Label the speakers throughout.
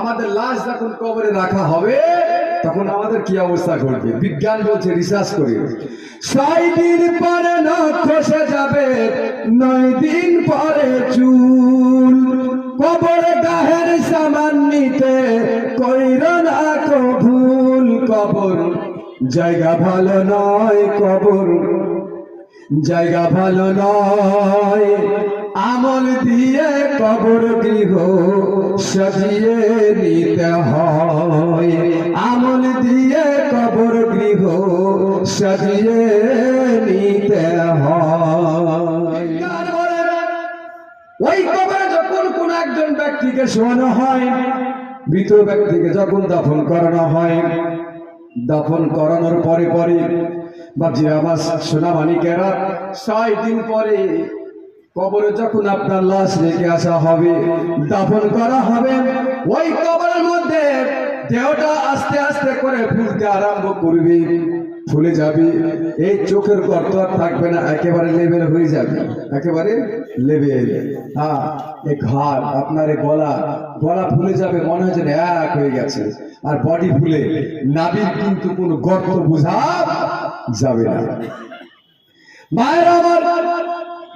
Speaker 1: আমাদের লাশ যখন কবরে রাখা হবে, তখন আমাদের কি অবস্থা ঘটবে? বিজ্ঞান বলছে, রিসার্চ করে। ছয় দিন পরে নখ খসে যাবে, নয় দিন পরে চুল। কবরে গাহের সামান নিতে কইর না কো ভুল কবর। জায়গা ভালো নয় কবর। জায়গা ভালো নয় আমল দিয়ে কবর গৃহ সাজিয়ে নিতে হয়। আমল দিয়ে কবর গৃহ সাজিয়ে নিতে হয়। ওই কবরে যখন কোন একজন ব্যক্তিকে শোয়ানো হয়, মৃত ব্যক্তিকে যখন দাফন করানো হয়, দাফন করানোর পরে পরে বাবজি আমার সোনা মানিকেরা ছয় দিন পরে কবরে যখন আপনার লাশ রেখে আসা হবে, দাফন করা হবে, ওই কবরের মধ্যে দেহটা আস্তে আস্তে করে ফুলতে আরম্ভ করবে, ফুলে যাবে। এই চোখের গর্ত আর থাকবে না, একেবারে লেভেল হয়ে যাবে, একেবারে লেভেল হ্যাঁ এই ঘাড় আপনার এই গলা গলা ফুলে যাবে, মনে হয় যেন এক হয়ে গেছে। আর বডি ফুলে নাবির কিন্তু কোনো গর্ত বোঝা যাবে না। মায়ের আমার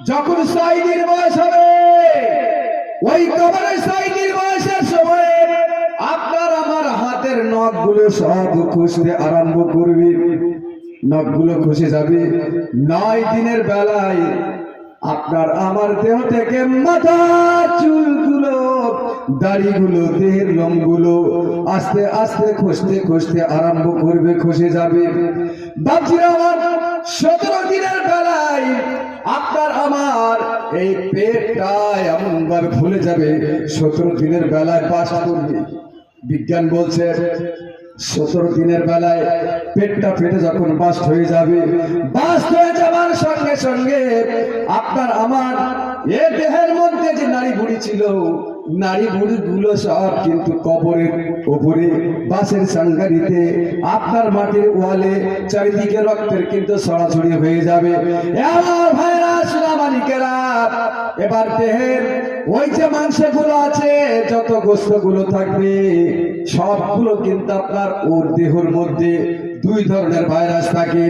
Speaker 1: যখন সাইদির বয়স হবে, ওই কবরে সাইদির বয়সের সময় আপনার আমার হাতের নখগুলো সব খুশতে আরম্ভ করবে। নখগুলো খুশে যাবে। নয় দিনের বেলায় আপনার আমার দেহ থেকে মাথার চুলগুলো, দাড়িগুলো, দেহের লোমগুলো আস্তে আস্তে খসতে খসতে আরম্ভ করবে খসে যাবে। বাপজিরা আমার সতেরো দিনের বেলায় এই পেটটা এমনভাবে ফুলে যাবে, সতেরো দিনের বেলায় পাশ করবে। বিজ্ঞান বলছে, সতেরো দিনের বেলায় পেটটা ফেটে যখন বাস্ট হয়ে যাবে, বাস্ট হয়ে যাবার সঙ্গে সঙ্গে আপনার, আমার এ দেহের মধ্যে যে নারী বুড়ি ছিল নারী বুড়ি গুলো সব কিন্তু কবরের ওপরে বাসের সাংগারিতে আপনার মাটির ওয়ালে চারিদিকে রক্তের কিন্তু ছড়াছড়ি হয়ে যাবে। এবার দেহের ওই যে মাংসগুলো আছে, যত গোস্তগুলো থাকবে, সবগুলো কিন্তু আপনার ওর দেহর মধ্যে দুই ধরনের ভাইরাস থাকে।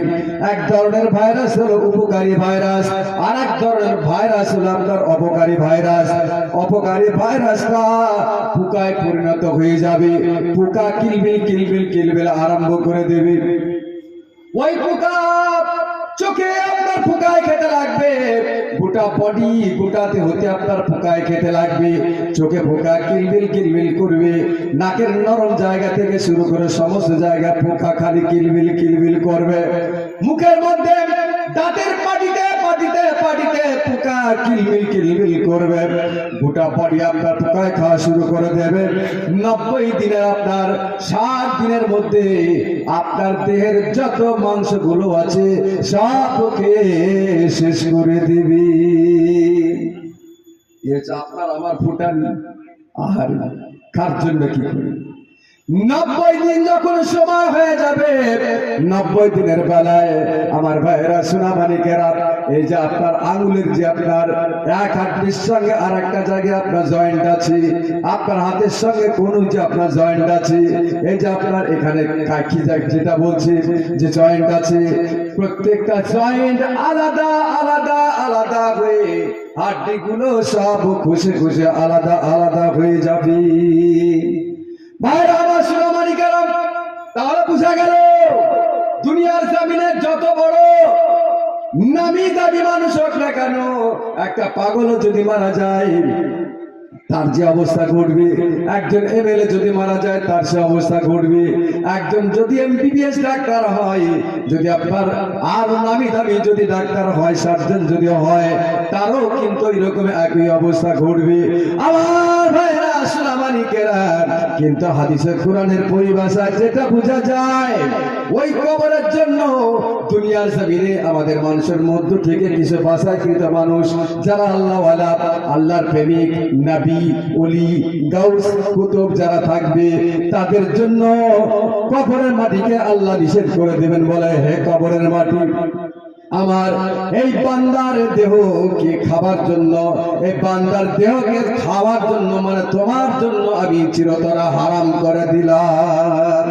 Speaker 1: এক ধরনের ভাইরাস হলো উপকারী ভাইরাস আর এক ধরনের ভাইরাস হলো আপনার অপকারী ভাইরাস অপকারী ভাইরাসটা পোকায় পরিণত হয়ে যাবে। পোকা কিলবিল কিলবিল কিলবিল আরম্ভ করে দেবে। ওই পোকা চোখে আপনার পোকায় খেতে লাগবে। গোটা বডি গোটাতে হতে আপনার ফোকায় খেতে লাগবে, চোখে ফোকা কিলবিল কিলবিল করবে, নাকের নরম জায়গা থেকে শুরু করে সমস্ত জায়গায় ফোকা খালি কিলবিল কিলবিল করবে। মুখের মধ্যে দাঁতের পাটিতে পাটিতে পাটিতে পোকা কিলবিল কিলবিল করবে গোটা পরে আপনার পোকায় খাওয়া শুরু করে দেবে নব্বই দিনে আপনার সাত দিনের মধ্যে আপনার দেহের যত মাংসগুলো আছে সবকে শেষ করে দিবি। আপনার, আমার ফুটান আহার, কার জন্য কি করি? নব্বই দিন যখন সময় হয়ে যাবে, নব্বই দিনের বেলায় আমার ভাইয়েরা সোনা মানিকেরা এই যে আপনার আঙুলের যে আপনার এক হাতের সঙ্গে আর একটা জায়গায় আপনার জয়েন্ট আছে, আপনার হাতের সঙ্গে কোন যে আপনার জয়েন্ট আছে, এই যে আপনার এখানে কাকি যেটা বলছি, যে জয়েন্ট আছে, প্রত্যেকটা জয়েন্ট আলাদা আলাদা আলাদা হয়ে হাড্ডিগুলো সব খুশি খুশি আলাদা আলাদা হয়ে যাবে। ভাইরা আমার সুনামানি কারণ তাহলে বুঝা গেল দুনিয়ার জামিনে যত বড় নামি দামি মানুষ হোক কেন, একটা পাগলও যদি মারা যায় তার যে অবস্থা ঘটবে, একজন এমএলএ যদি মারা যায়, তার সে অবস্থা ঘটবে। একজন যদি এমবিবিএস ডাক্তার হয়, যদি আপনার আর নামি দামি যদি ডাক্তার হয়, সার্জন যদি হয়, তারও কিন্তু এরকম একই অবস্থা ঘটবে। আমার ভাইরা আসলামানিকেরা কিন্তু হাদিসের কোরআনের পরিভাষায় যেটা বোঝা যায়, ওই কবরের জন্য দুনিয়ার জমিনে আমাদের মানুষের মধ্য থেকে কিছু ভাষাকৃত মানুষ, যারা আল্লাহ আল্লাহর প্রেমিক, নাবি অলি গাউস কুতুব যারা থাকবে, তাদের জন্য কবরের মাটিকে আল্লাহ নিষেধ করে দেবেন বলে, হে কবরের মাটি, আমার এই বান্দার খাবার জন্য, এই বান্দার দেহকে খাওয়ার জন্য মানে তোমার জন্য আমি চিরতরা হারাম করে দিলাম।